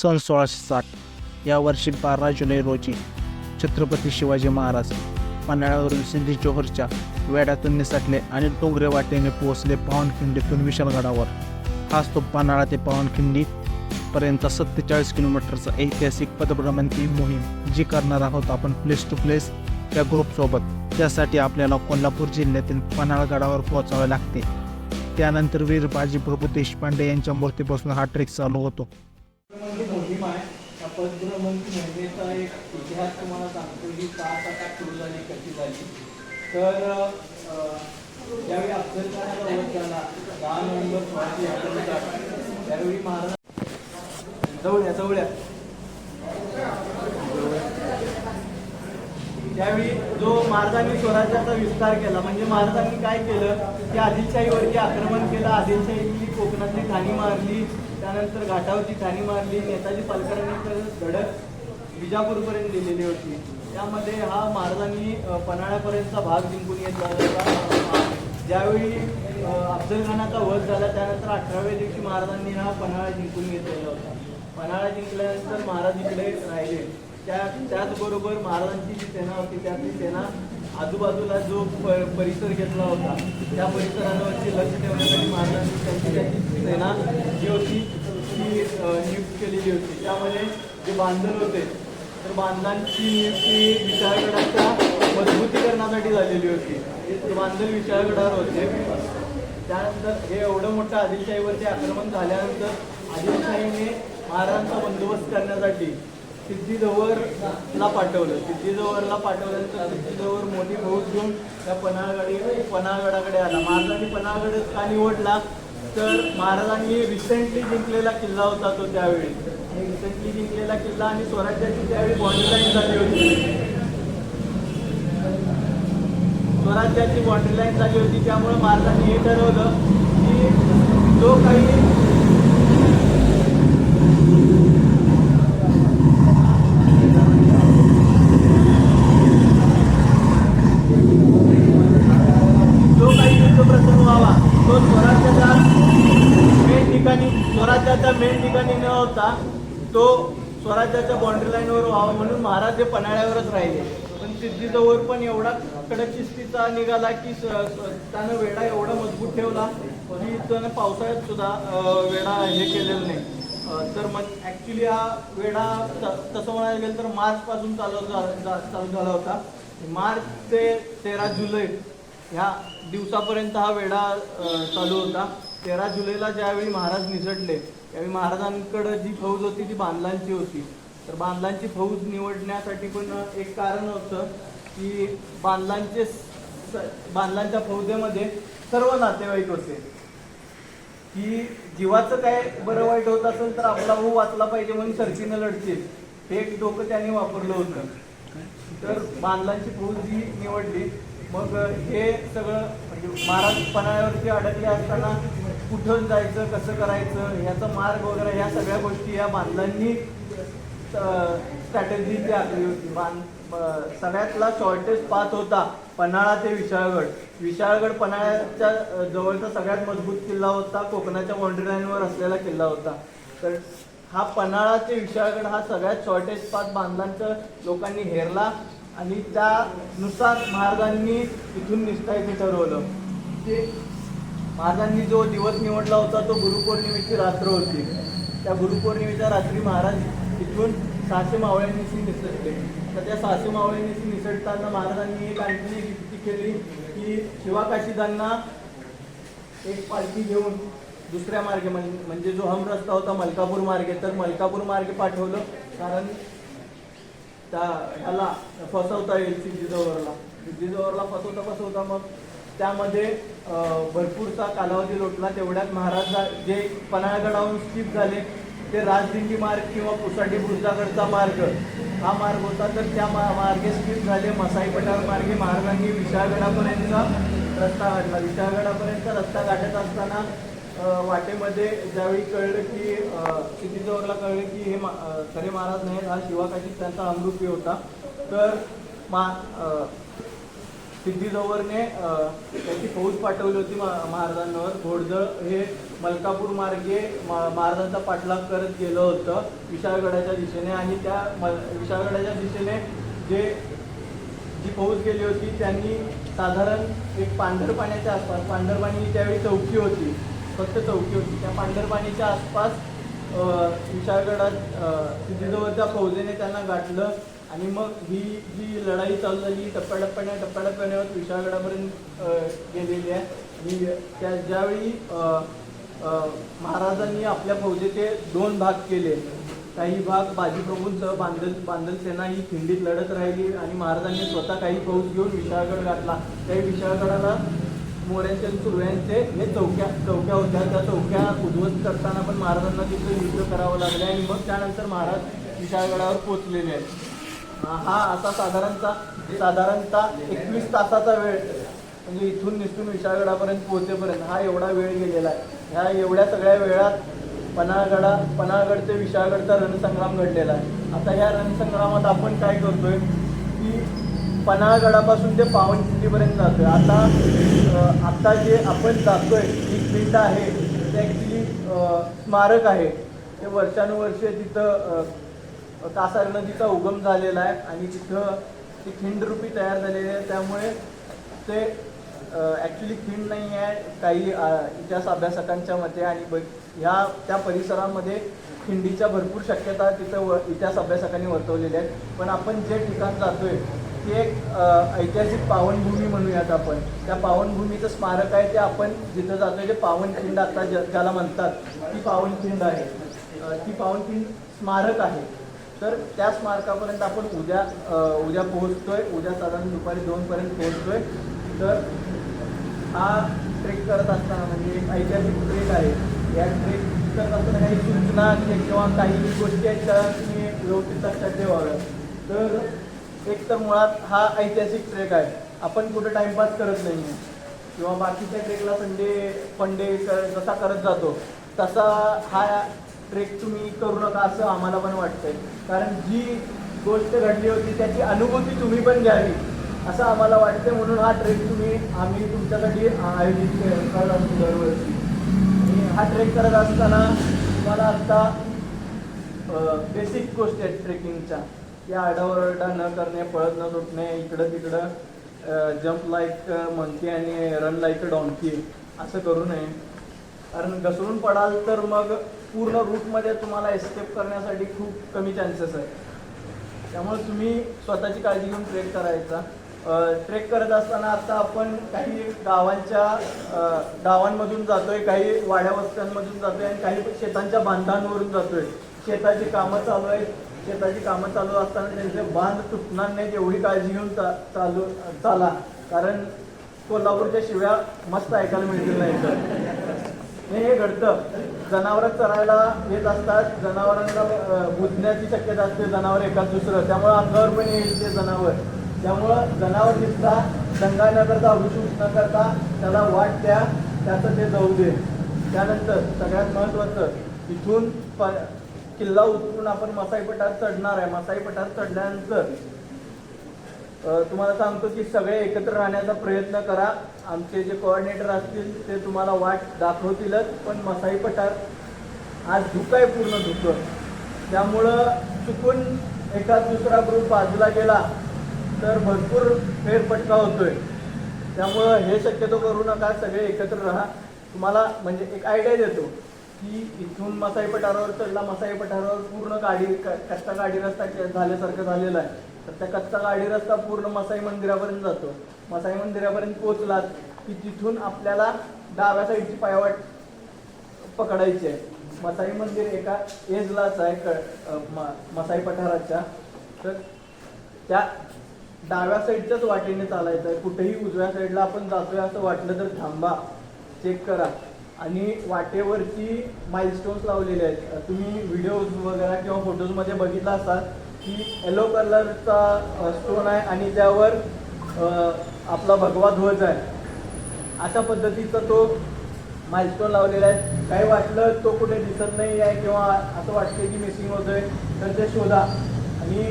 सन सोळाशे साठ या वर्षी बारा जुलै रोजी छत्रपती शिवाजी महाराज पन्हाळ्यावरून सिंधी जोहरच्या वेड्यातून निसटले आणि डोंगरे वाटेने पोहोचले पावनखिंडीतून विशालगडावर. हाच तो पन्हाळा ते पावनखिंडी पर्यंत सत्तेचाळीस किलोमीटरचा ऐतिहासिक पदभ्रमंती मोहीम जी करणार आहोत आपण प्लेस टू प्लेस या ग्रुपसोबत त्यासाठी आपल्याला कोल्हापूर जिल्ह्यातील पन्हाळगडावर पोहोचावे लागते. त्यानंतर वीर बाजी प्रभू देशपांडे यांच्या मूर्तीपासून हा ट्रेक चालू होतो. त्या पदभ्रमंती मोहिमेचा एक इतिहास तुम्हाला सांगतो ही का आता सुरू झाली कशी झाली. तर ज्यावेळी अफजल खानाचा वध झाला दहा नोव्हेंबर सोळाशे एकोणसाठ त्यावेळी महाराज जवळ्या जवळ्या. त्यावेळी जो महाराजांनी स्वराज्याचा विस्तार केला म्हणजे महाराजांनी काय केलं? की आदिलशाहीवरती आक्रमण केलं आदिलशाही कोकणातली ठाणी मारली त्यानंतर घाटावरची ठाणी मारली नेताजी पालकरांनी धडक विजापूरपर्यंत दिलेली होती. त्यामध्ये हा महाराजांनी पन्हाळ्यापर्यंतचा भाग जिंकून घेतला होता. ज्यावेळी अफजलखानाचा अफजल खानाचा वध झाला त्यानंतर अठराव्या दिवशी महाराजांनी हा पन्हाळा जिंकून घेतलेला होता. पन्हाळा जिंकल्यानंतर महाराज इकडे राहिले. त्या त्याचबरोबर महाराजांची जी सेना होती त्यातली सेना आजूबाजूला जो प- परिसर घेतला होता त्या परिसरावरती लक्ष ठेवण्यासाठी महाराजांनी त्यांची त्यांची सेना जी होती ती नियुक्त केलेली होती. त्यामध्ये जे बांधण होते तर बांधांची नियुक्ती विशाळगडाच्या मजबूतीकरणासाठी झालेली होती. हे बांधण विशाळगडावर होते त्यानंतर हे एवढं मोठं आदिलशाहीवरती आक्रमण झाल्यानंतर आदिलशाहीने महाराजांचा बंदोबस्त करण्यासाठी सिद्धीजवळला पाठवलं. सिद्धीजवळला पाठवल्यानंतर सिद्धीजवळ मोठी फौज घेऊन त्या पन्हाळगडी पन्हाळगडाकडे आला. महाराजांनी पन्हाळगडच का निवडला? तर महाराजांनी रिसेंटली जिंकलेला किल्ला होता तो त्यावेळी. रिसेंटली जिंकलेला किल्ला आणि स्वराज्याची त्यावेळी बॉन्ड्रीलाईन झाली होती. स्वराज्याची बॉन्ड्रीलाईन झाली होती. त्यामुळे महाराजांनी हे ठरवलं की जो काही जो काही युद्धप्रसंग व्हावा तो स्वराज्याच्या मेन ठिकाणी स्वराज्याच्या मेन ठिकाणी न होता तो स्वराज्याच्या बाउंड्री लाईनवर व्हावं म्हणून महाराज हे पन्हाळ्यावरच राहिले. पण सिद्धीजवळ पण एवढा कडक शिस्तीचा निघाला की त्यानं वेडा एवढा मजबूत ठेवला की त्यानं पावसाळ्यात सुद्धा वेडा हे केलेलं नाही. तर मग ॲक्च्युली हा वेढा तसं म्हणायला गेलं तर मार्चपासून चालू चालू झाला होता. मार्च ते तेरा जुलै ह्या दिवसापर्यंत हा वेढा चालू होता. तेरा जुलैला ज्यावेळी महाराज निसटले त्यावेळी महाराजांकडं जी फौज होती ती बांधलांची होती. तर बांधलांची फौज निवडण्यासाठी पण एक कारण होतं की बांधलांचे बांधलांच्या फौजेमध्ये सर्व नातेवाईक होते. की जीवाचं काय बरं वाईट होत असेल तर आपला भाऊ वाचला पाहिजे म्हणून सरकीनं लढतील. हे एक डोकं त्यांनी वापरलं होतं. तर बांधलांची फौज जी निवडली. मग हे सगळं म्हणजे महाराज पणाऱ्यावरती अडकले असताना कुठं जायचं कसं करायचं ह्याचा मार्ग वगैरे ह्या सगळ्या गोष्टी या बांधलांनी स्ट्रॅटेजी जी आखली होती. बांध सगळ्यातला शॉर्टेस्ट पाथ होता पन्हाळा ते विशाळगड. विशाळगड पन्हाळ्याच्या जवळचा सगळ्यात मजबूत किल्ला होता. कोकणाच्या बाउंड्री लाईनवर असलेला किल्ला होता. तर हा पन्हाळा ते विशाळगड हा सगळ्यात शॉर्टेस्ट पाथ बांधलांचं लोकांनी हेरला आणि त्यानुसार महाराजांनी इथून निसटायचं ठरवलं. ते महाराजांनी जो दिवस निवडला होता तो गुरुपौर्णिमेची रात्र होती. त्या गुरुपौर्णिमेच्या रात्री महाराज तिथून सहाशे मावळ्यांनीशी निसटले तर त्या सहाशे मावळ्यांनीशी निसटताना महाराजांनी एक आणखी युक्ती केली की शिवाकाशीदांना एक पालखी घेऊन दुसऱ्या मार्गे म्हण- म्हणजे जो हम रस्ता होता मलकापूर मार्गे तर मलकापूर मार्गे पाठवलं. कारण त्या ह्याला फसवता येईल सिद्धीजवळला. सिद्धीजवळला फसवता फसवता मग त्यामध्ये भरपूरचा कालावधी लोटला. तेवढ्यात महाराज जे पन्हाळगडावरून स्किप झाले ते राजदिंडी मार्ग किंवा पुसाडी बुर्जागडचा मार्ग हा मार्ग होता. तर त्या मा- मार्गे स्किप झाले मसाई पठार मार्गे. महाराजांनी विशाळगडापर्यंतचा रस्ता काढला. विशाळगडापर्यंत रस्ता काढत असताना वाटेमध्ये ज्यावेळी कळलं की सिद्धीजवळला कळलं की हे मा- खरे महाराज नाहीत. हा शिवाकाशी त्यांचा अमृपी होता. तर मा सिद्धी त्याची फौज पाठवली होती महाराजांवर. घोडजळ हे मलकापूर मार्गे महाराजांचा पाठलाग करत गेलं होतं विशाळगडाच्या दिशेने आणि त्या मल विशाळगडाच्या दिशेने जे जी फौज गेली होती त्यांनी साधारण एक पांढरपाण्याच्या आसपास पांढरपाणी त्यावेळी चौकी होती फक्त चौकी होती. त्या पांढरपाणीच्या आसपास विशाळगडात अं, फौजेने त्यांना गाठलं. आणि मग ही जी लढाई चालू झाली ही टप्प्याटप्प्याने टप्प्याटप्प्याने विशाळगडापर्यंत गेलेली आहे. आणि त्या ज्यावेळी महाराजांनी आपल्या फौजेचे दोन भाग केले. काही भाग बाजीप्रभूंसह बांधल बांधल सेना ही खिंडीत लढत राहिली आणि महाराजांनी स्वतः काही फौज घेऊन विशाळगड गाठला. त्याही विशाळगडाला मोऱ्यांचे आणि सुरव्यांचे हे चौक्या चौक्या होत्या. त्या चौक्या उद्ध्वस्त करताना पण महाराजांना तिथं युद्ध करावं लागलं आणि मग त्यानंतर महाराज विशाळगडावर पोचलेले आहेत. हा असा साधारणतः साधारणतः एकवीस तासाचा वेळ म्हणजे इथून निसटून विशाळगडापर्यंत पोहोचेपर्यंत हा एवढा वेळ गेलेला आहे. ह्या एवढ्या सगळ्या वेळात पन्हाळगडा पन्हाळगड ते विशाळगडचा रणसंग्राम घडलेला आहे. आता ह्या रणसंग्रामात आपण काय करतोय? की पन्हाळगडापासून ते पावनखिंडीपर्यंत जातोय. आता आत्ता आता जे आपण जातोय ही खिंड आहे ते ॲक्च्युली स्मारक आहे. ते वर्षानुवर्षे तिथं कासार नदीचा उगम झालेला आहे आणि तिथं ती खिंड रूपी तयार झालेली आहे त्यामुळे ते ॲक्च्युली खिंड नाही आहे काही इतिहास अभ्यासकांच्या मते आणि ब ह्या त्या परिसरामध्ये खिंडीच्या भरपूर शक्यता तिथं व इतिहास अभ्यासकांनी वर्तवलेल्या आहेत. पण आपण जे ठिकाण जातो आहे ते एक ऐतिहासिक पावनभूमी म्हणूयात आपण. त्या पावनभूमीचं स्मारक आहे ते आपण जिथं जातो आहे जे पावनखिंड आता ज ज्याला म्हणतात ती पावनखिंड आहे. ती पावनखिंड स्मारक आहे. तर त्या स्मारकापर्यंत आपण उद्या उद्या पोहोचतोय. उद्या साधारण दुपारी दोनपर्यंत पोहोचतोय. तर हा ट्रेक करत असताना म्हणजे एक ऐतिहासिक ट्रेक आहे. या ट्रेक करत असताना काही सूचना किंवा काही गोष्टी आहेत त्या तुम्ही व्यवस्थित लक्षात ठेवाव्या तर एक तर मुळात हा ऐतिहासिक ट्रेक आहे. आपण कुठे टाइमपास करत नाही आहे किंवा बाकीच्या ट्रेकला संडे पंडे कर जसा करत जातो तसा हा ट्रेक तुम्ही करू नका असं आम्हाला पण वाटतंय. कारण जी गोष्ट घडली होती त्याची अनुभूती तुम्ही पण घ्यावी असं आम्हाला वाटतं म्हणून हा ट्रेक तुम्ही आम्ही तुमच्यासाठी आयोजित करत असतो दरवर्षी. आणि हा ट्रेक करत असताना तुम्हाला आत्ता बेसिक गोष्टी आहेत ट्रेकिंगच्या. या आरडाओरडा न करणे पळत न सुटणे इकडं तिकडं जम्प लाईक मंकी आणि रन लाईक डॉन्की असं करू नये. कारण घसरून पडाल तर मग पूर्ण रूटमध्ये तुम्हाला एस्केप करण्यासाठी खूप कमी चान्सेस आहेत. त्यामुळे तुम्ही स्वतःची काळजी घेऊन ट्रेक करायचा. ट्रेक करत असताना आता आपण काही गावांच्या गावांमधून जातोय काही वाड्या वस्त्यांमधून जातोय आणि काही शेतांच्या बांधांवरून जातोय. शेताची कामं चालू आहेत. शेताची कामं चालू असताना त्यांचे बांध तुटणार नाहीत एवढी काळजी घेऊन चा चालू चाला. कारण कोल्हापूरच्या शिव्या मस्त ऐकायला मिळतील नाही नाही हे हे घडतं. जनावरं चरायला येत असतात. जनावरांना बुजण्याची शक्यता असते. जनावर एकाच दुसरं. त्यामुळं अंगावर पण येईल ते जनावर. त्यामुळं जनावर दिसता दंगा न करता न करता त्याला वाट द्या त्याचं ते जाऊ दे. त्यानंतर सगळ्यात महत्त्वाचं इथून प किल्ला उतरून आपण मसाई पठार चढणार आहे. मसाई पठार चढल्यानंतर तुम्हाला सांगतो की सगळे एकत्र राहण्याचा प्रयत्न करा. आमचे जे कोऑर्डिनेटर असतील ते तुम्हाला वाट दाखवतीलच पण मसाई पठार आज धुकं आहे पूर्ण धुकं. त्यामुळं चुकून एखाद दुसरा ग्रुप बाजूला गेला तर भरपूर फेरपटका होतोय. त्यामुळं हे शक्यतो करू नका सगळे एकत्र राहा. तुम्हाला म्हणजे एक आयडिया देतो की इथून मसाई पठारावर चढला मसाई पठारावर पूर्ण गाडी क- गाडी रस्ता झाल्यासारखं झालेलं आहे. तर त्या कच्चा गाडी रस्ता पूर्ण मसाई मंदिरापर्यंत जातो. मसाई मंदिरापर्यंत पोहोचलात की तिथून आपल्याला डाव्या साईडची पायवाट पकडायची आहे. मसाई मंदिर एका एजलाच आहे क मसाई पठाराच्या. तर त्या डाव्या साईडच्याच वाटेने चालायचं आहे. कुठेही उजव्या साईडला आपण जातोय असं वाटलं तर थांबा चेक करा. आणि वाटेवरती माइलस्टोन्स लावलेले आहेत. तुम्ही व्हिडिओज वगैरे किंवा फोटोजमध्ये बघितला असाल की येलो कलरचा स्टोन आहे आणि त्यावर आपला भगवा ध्वज आहे. अशा पद्धतीचा तो माइलस्टोन लावलेला आहे. काही वाटलं तो कुठे दिसत नाही आहे किंवा असं वाटतं की मिसिंग होतोय तर ते शोधा. आणि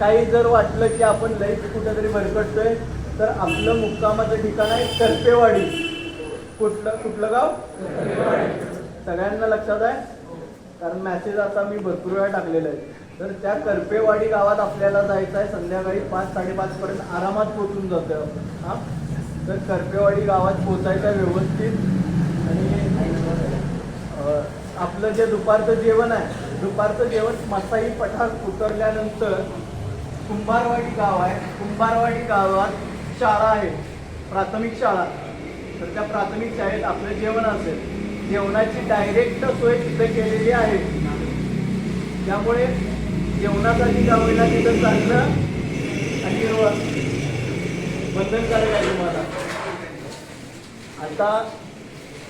काही जर वाटलं की आपण लईच कुठेतरी भरकटतोय तर आपलं मुक्कामाचं ठिकाण आहे कर्पेवाडी कुठलं कुठलं गाव? सगळ्यांना लक्षात आहे? कारण मॅसेज आता मी भरपूर वेळा टाकलेला आहे. तर त्या कर्पेवाडी गावात आपल्याला जायचं आहे संध्याकाळी पाच साडेपाच पर्यंत आरामात पोहोचून जातं हां? तर कर्पेवाडी गावात पोचायचं आहे व्यवस्थित. आणि आपलं जे दुपारचं जेवण आहे दुपारचं जेवण मसाई पठार उतरल्यानंतर कुंभारवाडी गाव आहे. कुंभारवाडी गावात शाळा आहे प्राथमिक शाळा. तर त्या प्राथमिक शाळेत आपलं जेवण असेल. जेवणाची डायरेक्ट सोय तिथे केलेली आहे. त्यामुळे जेवणासाठी का होईना तिथं चांगलं आणि बंधनकारक आहे तुम्हाला आता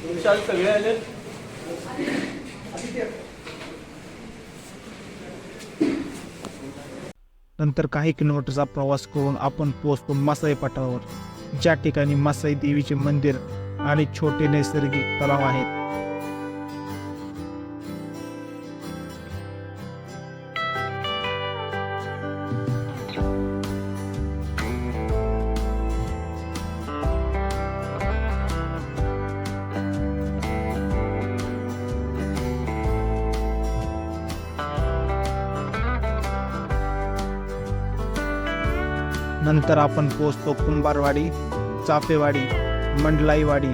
विशाल सगळे आले नंतर काही किलोमीटरचा प्रवास करून आपण पोहोचतो मासाई पठारावर. ज्या ठिकाणी मासाई देवीचे मंदिर आणि छोटे नैसर्गिक तलाव आहेत. नंतर आपण पोचतो कुंभारवाडी चाफेवाडी मंडलाईवाडी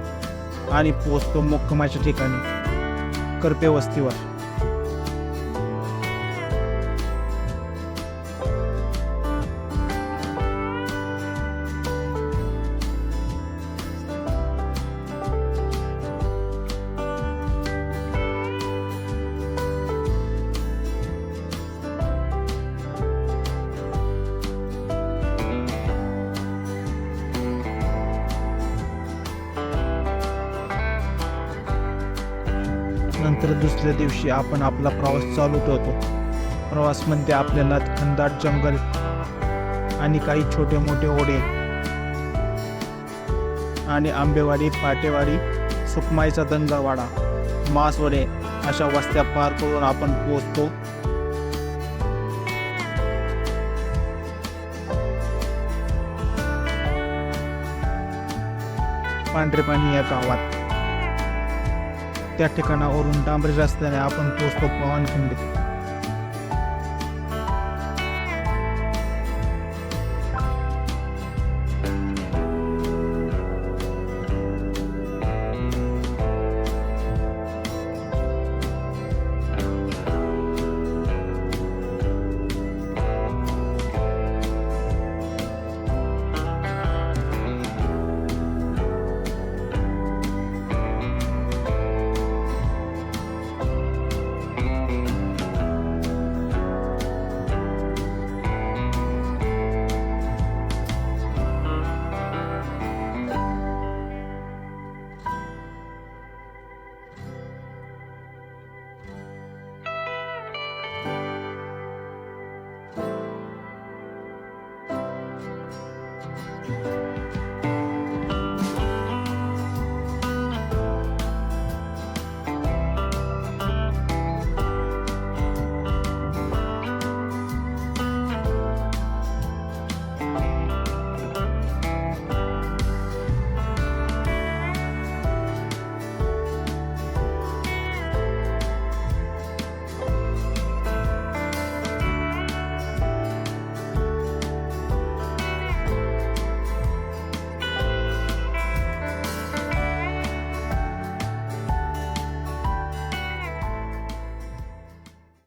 आणि पोचतो मुक्कामाच्या ठिकाणी करपे वस्तीवर. नंतर दुसऱ्या दिवशी आपण आपला प्रवास चालू ठेवतो. प्रवासमध्ये म्हणजे आपल्याला खंदाट जंगल आणि काही छोटे मोठे ओढे. आणि आंबेवाडी पाटेवाडी सुकमाईचा दंगावाडा मासवडे अशा वस्त्या पार करून आपण पोचतो पांढरेपाणी या गावात. त्या ठिकाणावरून डांबरी रस्त्याने आपण पोहोचतो पावनखिंडीत